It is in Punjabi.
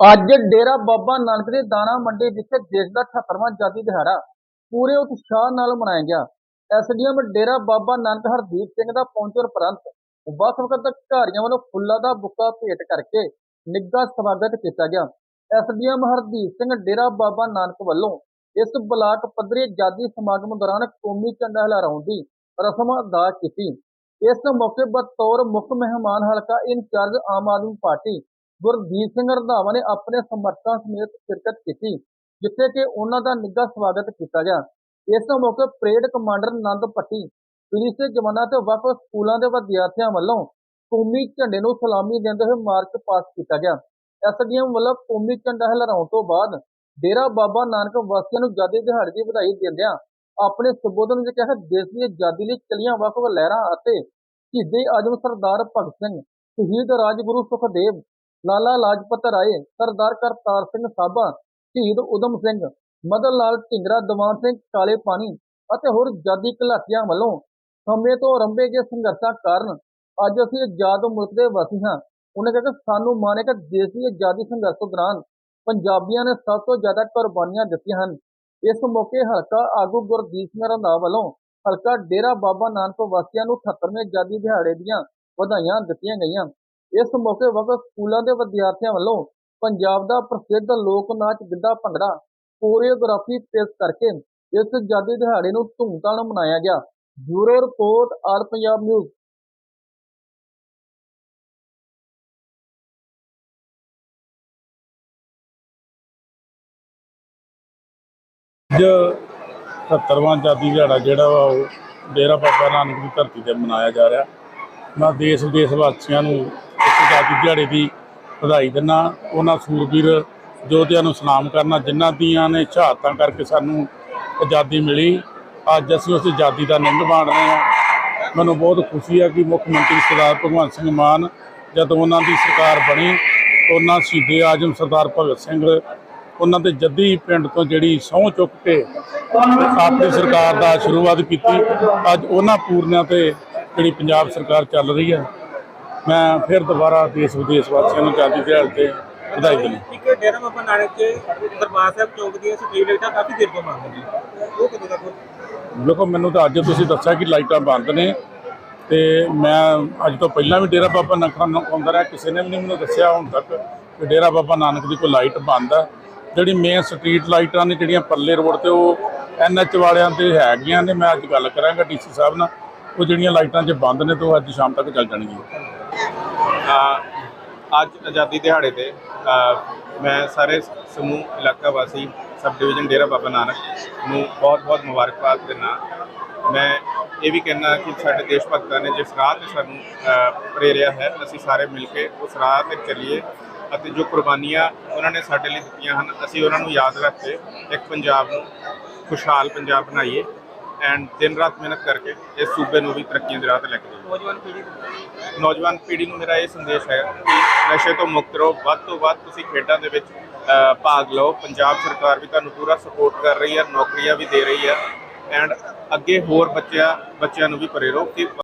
ਅੱਜ ਡੇਰਾ ਬਾਬਾ ਨਾਨਕ ਦੇ ਦਾਣਾ ਮੰਡੀ ਵਿਖੇ ਦੇਸ਼ ਦਾ 78ਵਾਂ ਆਜ਼ਾਦੀ ਦਿਹਾੜਾ ਪੂਰੇ ਉਤਸ਼ਾਹ ਨਾਲ ਮਨਾਇਆ ਗਿਆ। ਐਸਡੀਐਮ ਡੇਰਾ ਬਾਬਾ ਨਾਨਕ ਹਰਦੀਪ ਸਿੰਘ ਦਾ ਪਹੁੰਚਣ ਉਪਰੰਤ ਵੱਖ ਵੱਖ ਅਧਿਕਾਰੀਆਂ ਵੱਲੋਂ ਫੁੱਲਾਂ ਦਾ ਬੁੱਕਾ ਭੇਟ ਕਰਕੇ ਨਿੱਘਾ ਸਵਾਗਤ ਕੀਤਾ ਗਿਆ। ਐਸਡੀਐਮ ਹਰਦੀਪ ਸਿੰਘ ਡੇਰਾ ਬਾਬਾ ਨਾਨਕ ਵੱਲੋਂ ਇਸ ਬਲਾਕ ਪੱਧਰੀ ਆਜ਼ਾਦੀ ਸਮਾਗਮ ਦੌਰਾਨ ਕੌਮੀ ਝੰਡਾ ਲਹਿਰਾਉਣ ਦੀ ਰਸਮ ਅਦਾ ਕੀਤੀ। ਇਸ ਮੌਕੇ ਬਤੌਰ ਮੁੱਖ ਮਹਿਮਾਨ ਹਲਕਾ in charge Aam Aadmi party Gurdeep Singh Randhawa ਨੇ ਆਪਣੇ ਸਮਰਥਕਾਂ ਸਮੇਤ ਸ਼ਿਰਕਤ ਕੀਤੀ, ਜਿੱਥੇ ਕਿ ਉਹਨਾਂ ਦਾ ਨਿੱਘਾ ਸਵਾਗਤ ਕੀਤਾ ਗਿਆ। ਇਸ ਮੌਕੇ parade commander Nand Patti police ਦੇ ਜਵਾਨਾਂ ਤੇ ਵੱਖ ਵੱਖ ਸਕੂਲਾਂ ਦੇ ਵਿਦਿਆਰਥੀਆਂ ਵੱਲੋਂ ਕੌਮੀ ਝੰਡੇ ਨੂੰ ਸਲਾਮੀ ਦਿੰਦੇ ਹੋਏ ਮਾਰਚ ਪਾਸ ਕੀਤਾ ਗਿਆ। ਐਸਡੀਐਮ ਵੱਲੋਂ ਕੌਮੀ ਝੰਡਾ ਲਹਿਰਾਉਣ ਤੋਂ ਬਾਅਦ ਡੇਰਾ ਬਾਬਾ ਨਾਨਕ ਵਾਸੀਆਂ ਨੂੰ ਆਜ਼ਾਦੀ ਦਿਹਾੜੇ ਦੀ ਵਧਾਈ ਦਿੰਦਿਆਂ ਆਪਣੇ ਸੰਬੋਧਨ ਵਿੱਚ ਕਿਹਾ, ਦੇਸ਼ ਦੀ ਆਜ਼ਾਦੀ ਲਈ ਚਲੀਆਂ ਵੱਖ ਵੱਖ ਲਹਿਰਾਂ ਅਤੇ ਸ਼ਹੀਦੇ ਆਜਮ ਸਰਦਾਰ ਭਗਤ ਸਿੰਘ, ਸ਼ਹੀਦ ਰਾਜਗੁਰੂ ਸੁਖਦੇਵ ਲਾਲਾ ਲਾਜਪਤ ਰਾਏ, ਸਰਦਾਰ ਕਰਤਾਰ ਸਿੰਘ ਸਾਬਾ, ਸ਼ਹੀਦ ਉਦਮ ਸਿੰਘ, ਮਦਨ ਲਾਲ ਢਿੰਗਰਾ, ਦਵਾਨ ਸਿੰਘ ਕਾਲੇ ਪਾਣੀ ਅਤੇ ਹੋਰ ਜਾਦੀ ਘਲਾਟੀਆਂ ਵੱਲੋਂ ਸਮੇਂ ਤੋਂ ਆਰੰਭੇ ਗਏ ਸੰਘਰਸ਼ਾਂ ਕਾਰਨ ਅੱਜ ਅਸੀਂ ਆਜ਼ਾਦ ਮੁਲਕ ਦੇ ਵਾਸੀ ਹਾਂ। ਉਹਨਾਂ ਕਿਹਾ ਕਿ ਸਾਨੂੰ ਮਾਣ ਹੈ ਕਿ ਦੇਸ਼ ਦੀ ਆਜ਼ਾਦੀ ਸੰਘਰਸ਼ ਦੌਰਾਨ ਪੰਜਾਬੀਆਂ ਨੇ ਸਭ ਤੋਂ ਜ਼ਿਆਦਾ ਕੁਰਬਾਨੀਆਂ ਦਿੱਤੀਆਂ ਹਨ। ਇਸ ਮੌਕੇ ਹਲਕਾ ਆਗੂ ਗੁਰਦੀਪ ਸਿੰਘ ਰੰਧਾਵਾ ਵੱਲੋਂ ਹਲਕਾ ਡੇਰਾ ਬਾਬਾ ਨਾਨਕ ਵਾਸੀਆਂ ਨੂੰ 78ਵੇਂ ਆਜ਼ਾਦੀ ਦਿਹਾੜੇ ਦੀਆਂ ਵਧਾਈਆਂ ਦਿੱਤੀਆਂ ਗਈਆਂ। ਇਸ ਮੌਕੇ ਵੱਖ ਸਕੂਲਾਂ ਦੇ ਵਿਦਿਆਰਥੀਆਂ ਵੱਲੋਂ ਪੰਜਾਬ ਦਾ ਪ੍ਰਸਿੱਧ ਲੋਕ ਨਾਚ ਗਿੱਧਾ ਭੰਗੜਾ ਕੋਰੀਓਗ੍ਰਾਫੀ ਪੇਸ਼ ਕਰਕੇ ਇਸ ਆਜ਼ਾਦੀ ਦਿਹਾੜੇ ਨੂੰ ਧੂਮਧਾਮ ਮਨਾਇਆ ਗਿਆ। Bureau report all Punjab news. ਅੱਜ 77ਵਾਂ ਆਜ਼ਾਦੀ ਦਿਹਾੜਾ ਜਿਹੜਾ ਵਾ ਉਹ ਡੇਰਾ ਬਾਬਾ ਨਾਨਕ ਦੀ ਧਰਤੀ ਤੇ ਮਨਾਇਆ ਜਾ ਰਿਹਾ। ਮੈਂ ਦੇਸ਼ ਵਿਦੇਸ਼ ਵਾਸੀਆਂ ਨੂੰ ਆਜ਼ਾਦੀ ਦਿਹਾੜੇ ਦੀ ਵਧਾਈ ਦਿੰਦਾ ਉਹਨਾਂ ਸੂਰਬੀਰ ਯੋਧਿਆਂ ਨੂੰ ਸਲਾਮ ਕਰਨਾ, ਜਿਨ੍ਹਾਂ ਦੀਆਂ ਨੇ ਸ਼ਹਾਦਤਾਂ ਕਰਕੇ ਸਾਨੂੰ ਆਜ਼ਾਦੀ ਮਿਲੀ। ਅੱਜ ਅਸੀਂ ਉਸ ਆਜ਼ਾਦੀ ਦਾ ਨਿੰਦ ਮਾਣ ਰਹੇ ਹਾਂ। ਮੈਨੂੰ ਬਹੁਤ ਖੁਸ਼ੀ ਹੈ ਕਿ ਮੁੱਖ ਮੰਤਰੀ ਸਰਦਾਰ ਭਗਵੰਤ ਸਿੰਘ ਮਾਨ ਜਦੋਂ ਉਹਨਾਂ ਦੀ ਸਰਕਾਰ ਬਣੀ, ਉਹਨਾਂ ਸ਼ਹੀਦੇ ਆਜਮ ਸਰਦਾਰ ਭਗਤ ਸਿੰਘ, ਉਹਨਾਂ ਦੇ ਜੱਦੀ ਪਿੰਡ ਤੋਂ ਜਿਹੜੀ ਸਹੁੰ ਚੁੱਕ ਕੇ ਆਪਣੀ ਸਰਕਾਰ ਦਾ ਸ਼ੁਰੂਆਤ ਕੀਤੀ। ਅੱਜ ਉਹਨਾਂ ਪੂਰਨਿਆਂ ਤੇ ਜਿਹੜੀ ਪੰਜਾਬ ਸਰਕਾਰ ਚੱਲ ਰਹੀ ਹੈ ਮੈਂ ਫਿਰ ਦੁਬਾਰਾ ਦੇਸ਼ ਵਿਦੇਸ਼ ਵਾਸੀਆਂ ਨੂੰ ਆਜ਼ਾਦੀ ਦਿਹਾੜੇ ਤੇ ਵਧਾਈ ਦਿੰਦਾ। ਇੱਕ ਡੇਰਾ ਬਾਬਾ ਨਾਨਕ ਦੇ ਦਰਬਾਰ ਸਾਹਿਬ ਚੌਕ ਦੀਆਂ ਸਟਰੀਟ ਲਾਈਟਾਂ ਕਾਫੀ ਦੇਰ ਤੋਂ ਬੰਦ ਨੇ। ਉਹ ਕਦੋਂ ਤੱਕ? ਦੇਖੋ ਮੈਨੂੰ ਤਾਂ ਅੱਜ ਤੁਸੀਂ ਦੱਸਿਆ ਕਿ ਲਾਈਟਾਂ ਬੰਦ ਨੇ ਤੇ ਮੈਂ ਅੱਜ ਤੋਂ ਪਹਿਲਾਂ ਵੀ ਡੇਰਾ ਬਾਬਾ ਨਾਨਕ ਨੂੰ ਆਉਂਦਾ ਰਿਹਾ। ਕਿਸੇ ਨੇ ਵੀ ਨਹੀਂ ਮੈਨੂੰ ਦੱਸਿਆ ਹੁਣ ਤੱਕ ਕਿ ਡੇਰਾ ਬਾਬਾ ਨਾਨਕ ਦੀ ਕੋਈ ਲਾਈਟ ਬੰਦ ਹੈ ਜਿਹੜੀ ਮੇਨ ਸਟਰੀਟ ਲਾਈਟਾਂ ਨੇ ਜਿਹੜੀਆਂ ਪੱਲੇ ਰੋਡ ਤੇ ਉਹ ਐਨਐਚ ਵਾਲਿਆਂ ਤੇ ਹੈਗੀਆਂ ਨੇ ਮੈਂ ਅੱਜ ਗੱਲ ਕਰਾਂਗਾ ਡੀਸੀ ਸਾਹਿਬ ਨਾਲ। ਉਹ ਜਿਹੜੀਆਂ ਲਾਈਟਾਂ 'ਚ ਬੰਦ ਨੇ ਤੇ ਉਹ ਅੱਜ ਸ਼ਾਮ ਤੱਕ ਚੱਲ ਜਾਣਗੀਆਂ। ਅੱਜ ਆਜ਼ਾਦੀ ਦਿਹਾੜੇ ਤੇ ਮੈਂ ਸਾਰੇ ਸਮੂਹ, ਇਲਾਕਾ ਵਾਸੀ, ਸਬ ਡਿਵੀਜ਼ਨ ਡੇਰਾ ਬਾਬਾ ਨਾਨਕ ਨੂੰ ਬਹੁਤ-ਬਹੁਤ ਮੁਬਾਰਕਬਾਦ ਦਿੰਦਾ ਮੈਂ ਇਹ ਵੀ ਕਹਿਣਾ ਕਿ ਸਾਡੇ ਦੇਸ਼ ਭਗਤਾਂ ਨੇ ਜਿਸ ਰਾਹ ਤੇ ਸਾਨੂੰ ਪ੍ਰੇਰਿਆ ਹੈ, ਅਸੀਂ ਸਾਰੇ ਮਿਲ ਕੇ ਉਸ ਰਾਹ ਤੇ ਚੱਲੀਏ ਅਤੇ ਜੋ ਕੁਰਬਾਨੀਆਂ ਉਹਨਾਂ ਨੇ ਸਾਡੇ ਲਈ ਦਿੱਤੀਆਂ ਹਨ, ਅਸੀਂ ਉਹਨਾਂ ਨੂੰ ਯਾਦ ਰੱਖ ਕੇ ਇੱਕ ਪੰਜਾਬ ਨੂੰ ਖੁਸ਼ਹਾਲ ਪੰਜਾਬ ਬਣਾਈਏ। ਐਂਡ ਦਿਨ ਰਾਤ ਮਿਹਨਤ ਕਰਕੇ ਇਸ ਸੂਬੇ ਨੂੰ ਵੀ ਤਰੱਕੀਆਂ ਦੇ ਰਾਹ ਤੇ ਲੈ ਕੇ ਜਾਈਏ ਨੌਜਵਾਨ ਪੀੜ੍ਹੀ ਨੌਜਵਾਨ ਪੀੜ੍ਹੀ ਨੂੰ ਮੇਰਾ ਇਹ ਸੰਦੇਸ਼ ਹੈ ਕਿ ਨਸ਼ੇ ਤੋਂ ਮੁਕਤ ਰਹੋ। ਵੱਧ ਤੋਂ ਵੱਧ ਤੁਸੀਂ ਖੇਡਾਂ ਦੇ ਵਿੱਚ ਭਾਗ ਲਓ। ਪੰਜਾਬ ਸਰਕਾਰ ਵੀ ਤੁਹਾਨੂੰ ਪੂਰਾ ਸਪੋਰਟ ਕਰ ਰਹੀ ਹੈ ਨੌਕਰੀਆਂ ਵੀ ਦੇ ਰਹੀ ਹੈ। ਐਂਡ ਅੱਗੇ ਹੋਰ ਬੱਚਿਆਂ ਬੱਚਿਆਂ ਨੂੰ ਵੀ ਪ੍ਰੇਰੋ ਕਿ